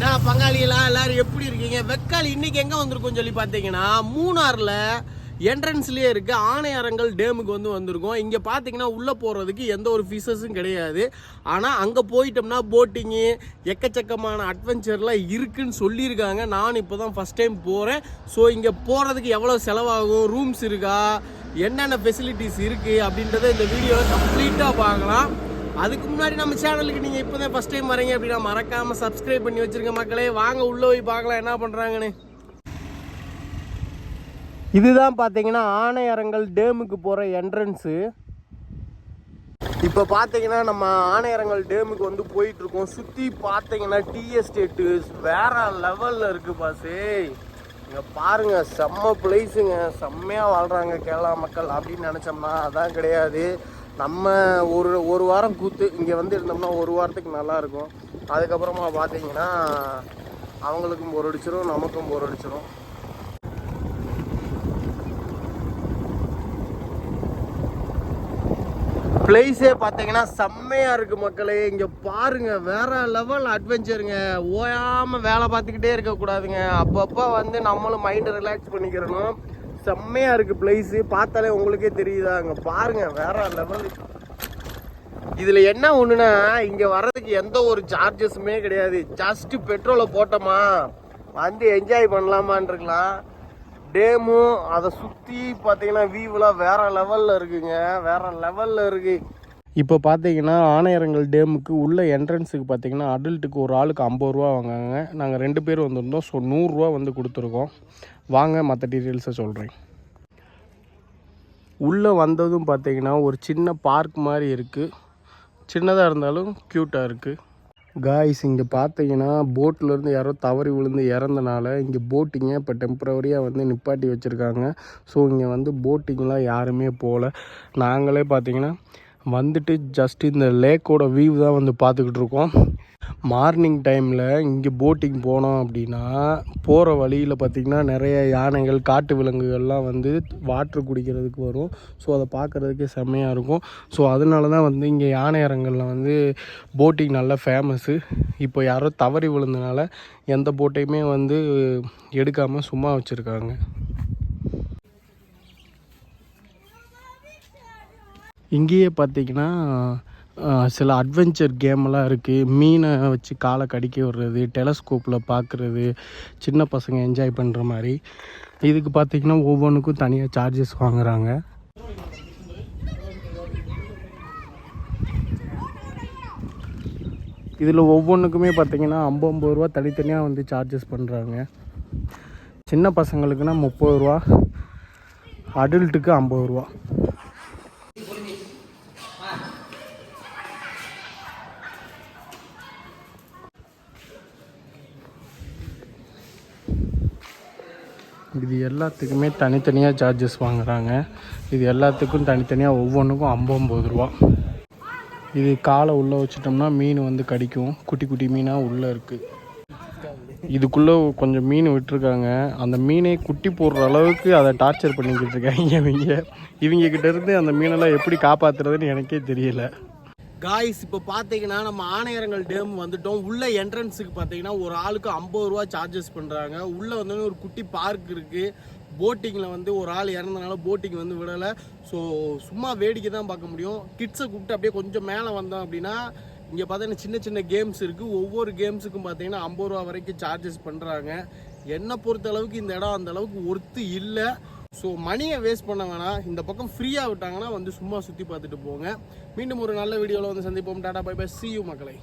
நான் பங்காளிகளா எல்லாரும் எப்படி இருக்கீங்க? வெக்காளி இன்னைக்கு எங்க வந்திருக்கும் சொல்லி பார்த்தீங்கன்னா மூணார்ல என்ட்ரன்ஸ்லேயே இருக்கு. ஆணையரங்கல் டேமுக்கு வந்து வந்திருக்கோம். இங்கே பார்த்தீங்கன்னா உள்ளே போகிறதுக்கு எந்த ஒரு ஃபீஸஸும் கிடையாது. ஆனால் அங்கே போயிட்டோம்னா போட்டிங்கு எக்கச்சக்கமான அட்வென்ச்சர்லாம் இருக்குன்னு சொல்லியிருக்காங்க. நான் இப்போ தான் ஃபர்ஸ்ட் டைம் போகிறேன் ஸோ இங்கே போகிறதுக்கு எவ்வளோ செலவாகும்? ரூம்ஸ் இருக்கா? என்னென்ன ஃபெசிலிட்டிஸ் இருக்குது அப்படின்றத இந்த வீடியோவை கம்ப்ளீட்டாக பார்க்கலாம். அதுக்கு முன்னாடி நம்ம சேனலுக்கு நீங்கள் இப்போ தான் ஃபஸ்ட் டைம் வரீங்க அப்படின்னா மறக்காமல் சப்ஸ்கிரைப் பண்ணி வச்சிருக்க மக்களே. வாங்க உள்ளே போய் பார்க்கலாம் என்ன பண்ணுறாங்கன்னு இதுதான் பார்த்தீங்கன்னா ஆணையரங்கல் டேமுக்கு போகிற என்ட்ரன்ஸு இப்போ பார்த்தீங்கன்னா நம்ம ஆணையரங்கல் டேமுக்கு வந்து போயிட்டுருக்கோம். சுற்றி பார்த்தீங்கன்னா டீ எஸ்டேட்டு வேற லெவலில் இருக்குது பாசே. இங்கே பாருங்கள் செம்ம பிளேஸுங்க செம்மையாக வாழ்கிறாங்க கேரளா மக்கள் அப்படின்னு நினச்சோம்னா அதான் கிடையாது. நம்ம ஒரு ஒரு வாரம் கூத்து இங்கே வந்து இருந்தோம்னா ஒரு வாரத்துக்கு நல்லாயிருக்கும். அதுக்கப்புறமா பார்த்தீங்கன்னா அவங்களுக்கும் போர் அடிச்சிடும் நமக்கும் போர் அடிச்சிடும் பிளேஸே பார்த்தீங்கன்னா செம்மையாக இருக்குது மக்களே. இங்கே பாருங்கள் வேறு லெவல் அட்வென்ச்சருங்க ஓயாமல் வேலை பார்த்துக்கிட்டே இருக்கக்கூடாதுங்க. அப்பப்போ வந்து நம்மளும் மைண்டை ரிலாக்ஸ் பண்ணிக்கிறணும். செம்மையா இருக்கு பிளேஸ் பார்த்தாலே உங்களுக்கே தெரியுதா? அங்க பாருங்க வேற லெவல் இதுல என்ன ஒண்ணுனா இங்க வர்றதுக்கு எந்த ஒரு சார்ஜஸுமே கிடையாது. ஜஸ்ட் பெட்ரோலை போட்டோமா? வந்து என்ஜாய் பண்ணலாமான் இருக்கலாம் டேமும் அதை சுற்றி பார்த்தீங்கன்னா வியூவெலாம் வேற லெவலில் இருக்குங்க. வேற லெவலில் இருக்குது இப்போ பார்த்தீங்கன்னா ஆணையரங்கல் டேமுக்கு உள்ள என்ட்ரன்ஸுக்கு பார்த்தீங்கன்னா அடல்ட்டுக்கு ஒரு ஆளுக்கு ஐம்பது ரூபா வாங்காங்க நாங்கள் ரெண்டு பேர் வந்திருந்தோம். ஸோ நூறுரூவா வந்து கொடுத்துருக்கோம். வாங்க மற்ற டீட்டெயில்ஸை சொல்கிறேன் உள்ளே வந்ததும் பார்த்தீங்கன்னா ஒரு சின்ன பார்க் மாதிரி இருக்குது சின்னதாக இருந்தாலும் க்யூட்டாக இருக்குது காய்ஸ் இங்கே பார்த்தீங்கன்னா போட்டிலேருந்து யாரோ தவறி விழுந்து இறந்தனால இங்கே போட்டிங்கை இப்போ டெம்பரவரியாக வந்து நிப்பாட்டி வச்சுருக்காங்க. ஸோ இங்கே வந்து போட்டிங்லாம் யாருமே போகல நாங்களே பார்த்தீங்கன்னா வந்துட்டு ஜஸ்ட் இந்த லேக்கோட வியூ தான் வந்து பார்த்துக்கிட்டு இருக்கோம். மார்னிங் டைமில் இங்கே போட்டிங் போனோம் அப்படின்னா போகிற வழியில் பார்த்திங்கன்னா நிறைய யானைகள் காட்டு விலங்குகள்லாம் வந்து வாட்ரு குடிக்கிறதுக்கு வரும். ஸோ அதை பார்க்குறதுக்கே செம்மையாக இருக்கும். ஸோ அதனால தான் வந்து இங்கே யானை அரங்கலில் வந்து போட்டிங் நல்லா ஃபேமஸ்ஸு இப்போ யாரோ தவறி விழுந்தனால எந்த போட்டையுமே வந்து எடுக்காமல் சும்மா வச்சுருக்காங்க. இங்கேயே பார்த்தீங்கன்னா சில அட்வென்ச்சர் கேமெல்லாம் இருக்குது மீனை வச்சு காலை கடிக்க விடுறது டெலஸ்கோப்பில் பார்க்குறது சின்ன பசங்க என்ஜாய் பண்ணுற மாதிரி. இதுக்கு பார்த்திங்கன்னா ஒவ்வொன்றுக்கும் தனியாக சார்ஜஸ் வாங்குகிறாங்க இதில் ஒவ்வொன்றுக்குமே பார்த்தீங்கன்னா ஐம்பது ஐம்பது ரூபா தனித்தனியாக வந்து சார்ஜஸ் பண்ணுறாங்க சின்ன பசங்களுக்குன்னா முப்பது ரூபா அடல்ட்டுக்கு ஐம்பது ரூபா. இது எல்லாத்துக்குமே தனித்தனியாக சார்ஜஸ் வாங்குகிறாங்க இது எல்லாத்துக்கும் தனித்தனியாக ஒவ்வொன்றுக்கும் ஐம்பது ரூபா. இது காலை உள்ளே வச்சிட்டோம்னா மீன் வந்து கடிக்கும். குட்டி குட்டி மீனாக உள்ளே இருக்குது இதுக்குள்ளே கொஞ்சம் மீன் விட்டுருக்காங்க. அந்த மீனை குட்டி போடுற அளவுக்கு அதை டார்ச்சர் பண்ணிக்கிட்டு இருக்காங்க இவங்க. இவங்க கிட்டேருந்து அந்த மீனெல்லாம் எப்படி காப்பாற்றுறதுன்னு எனக்கே தெரியல. காய்ஸ் இப்போ பார்த்தீங்கன்னா நம்ம ஆணையரங்கள் டேம் வந்துட்டோம். உள்ள என்ட்ரன்ஸுக்கு பார்த்தீங்கன்னா ஒரு ஆளுக்கு ஐம்பது ரூபா சார்ஜஸ் பண்ணுறாங்க உள்ளே வந்து ஒரு குட்டி பார்க் இருக்குது போட்டிங்கில் வந்து ஒரு ஆள் இறந்தனால போட்டிங் வந்து விடலை. ஸோ சும்மா வேடிக்கை தான் பார்க்க முடியும். கிட்ஸை கூப்பிட்டு அப்படியே கொஞ்சம் மேலே வந்தோம் அப்படின்னா இங்கே பார்த்தீங்கன்னா சின்ன சின்ன கேம்ஸ் இருக்குது ஒவ்வொரு கேம்ஸுக்கும் பார்த்தீங்கன்னா ஐம்பது ரூபா வரைக்கும் சார்ஜஸ் பண்ணுறாங்க என்னை பொறுத்த அளவுக்கு இந்த இடம் அந்த அளவுக்கு ஒர்த்து இல்லை. ஸோ மணியை வேஸ்ட் பண்ண வேணாம். இந்த பக்கம் ஃப்ரீயாக விட்டாங்கன்னா வந்து சும்மா சுற்றி பார்த்துட்டு போங்க. மீண்டும் ஒரு நல்ல வீடியோவில் வந்து சந்திப்போம். Ta ta bye bye see you மக்களை.